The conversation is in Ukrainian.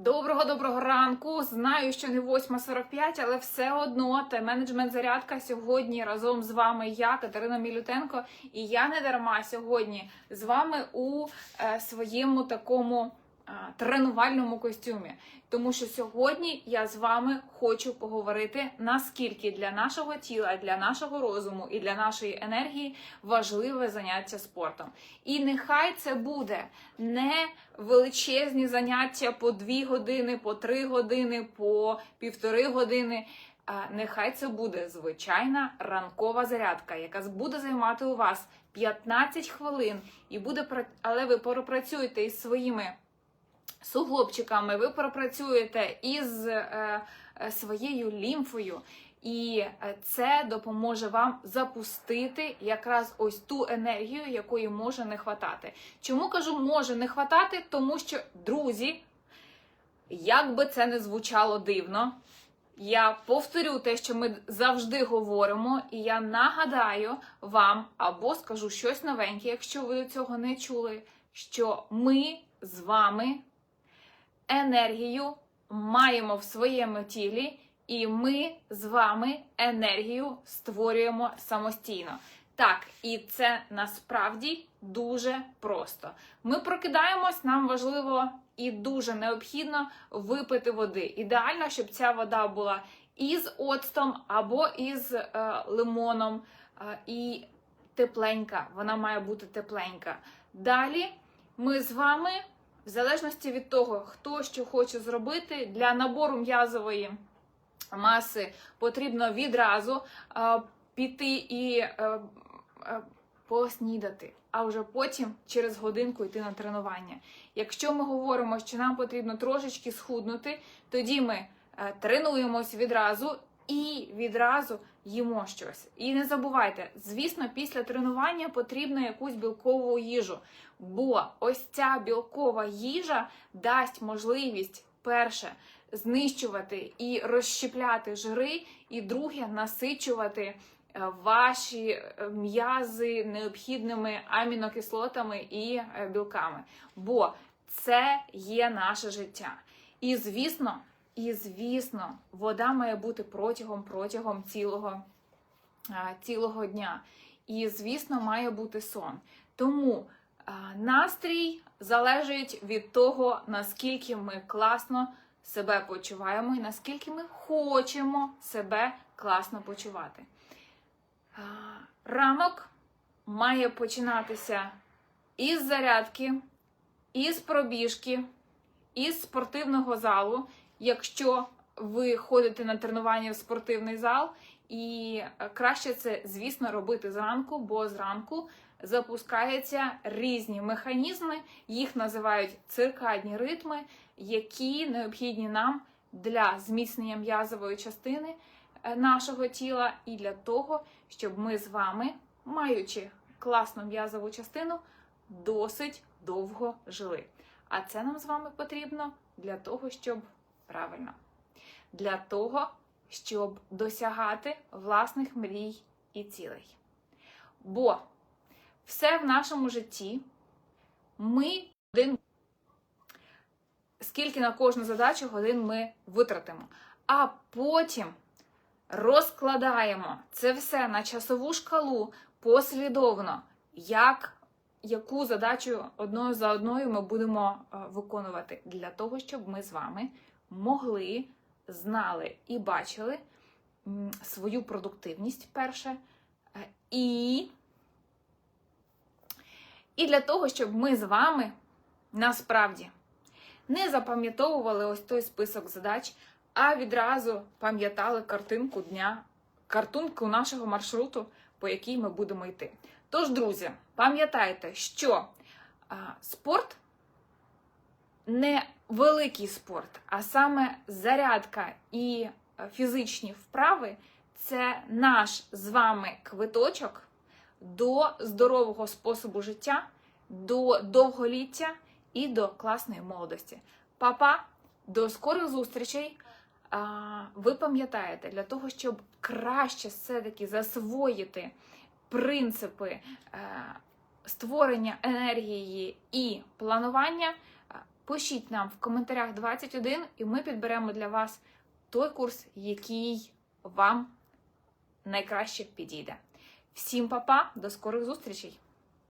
Доброго доброго ранку. Знаю, що не 8.45, але все одно та менеджмент зарядка сьогодні разом з вами я, Катерина Мілютенко, і я не дарма сьогодні з вами у е, своєму такому тренувальному костюмі. Тому що сьогодні я з вами хочу поговорити, наскільки для нашого тіла, для нашого розуму і для нашої енергії важливе заняття спортом. І нехай це буде не величезні заняття по 2 години, по 3 години, по півтори години. Нехай це буде звичайна ранкова зарядка, яка буде займати у вас 15 хвилин, і буде але ви пропрацюєте із своїми суглобчиками, ви пропрацюєте із е, е, своєю лімфою, і е, це допоможе вам запустити якраз ось ту енергію, якої може не хватати. Чому кажу, може не хватати? Тому що, друзі, як би це не звучало дивно, я повторю те, що ми завжди говоримо, і я нагадаю вам або скажу щось новеньке, якщо ви цього не чули, що ми з вами енергію маємо в своєму тілі, і ми з вами енергію створюємо самостійно. Так, і це насправді дуже просто. Ми прокидаємось, нам важливо і дуже необхідно випити води. Ідеально, щоб ця вода була із оцтом або із е, лимоном, е, і тепленька. Вона має бути тепленька. Далі ми з вами, в залежності від того, хто що хоче зробити, для набору м'язової маси потрібно відразу е, піти і е, е, поснідати, а вже потім через годинку йти на тренування. Якщо ми говоримо, що нам потрібно трошечки схуднути, тоді ми е, тренуємось відразу і відразу їмо щось. І не забувайте, звісно, після тренування потрібно якусь білкову їжу, бо ось ця білкова їжа дасть можливість перше знищувати і розщепляти жири, і друге насичувати е, ваші е, м'язи необхідними амінокислотами і е, білками. Бо це є наше життя. І звісно, і звісно, вода має бути протягом протягом цілого, цілого дня. І, звісно, має бути сон. Тому настрій залежить від того, наскільки ми класно себе почуваємо і наскільки ми хочемо себе класно почувати. Ранок має починатися із зарядки, із пробіжки, із спортивного залу, якщо ви ходите на тренування в спортивний зал, і е, краще це, звісно, робити зранку, бо зранку запускаються різні механізми, їх називають циркадні ритми, які необхідні нам для зміцнення м'язової частини е, нашого тіла і для того, щоб ми з вами, маючи класну м'язову частину, досить довго жили. А це нам з вами потрібно для того, щоб правильно, для того, щоб досягати власних мрій і цілей. Бо все в нашому житті ми один, скільки на кожну задачу годин ми витратимо, а потім розкладаємо це все на часову шкалу послідовно, як яку задачу одною за одною ми будемо е, виконувати для того, щоб ми з вами могли, знали і бачили свою продуктивність перше, е, і, і для того, щоб ми з вами насправді не запам'ятовували ось той список задач, а відразу пам'ятали картинку дня, картинку нашого маршруту, по якій ми будемо йти. Тож, друзі, пам'ятайте, що а, спорт не великий спорт, а саме зарядка і е, фізичні вправи це наш з вами квиточок до здорового способу життя, до довголіття і до класної молодості. Папа, до скорих зустрічей! Ви пам'ятаєте, для того, щоб краще все-таки засвоїти принципи е, створення енергії і планування, Пишіть нам в коментарях 21, і ми підберемо для вас той курс, який вам найкраще підійде. Всім па-па, до скорих зустрічей!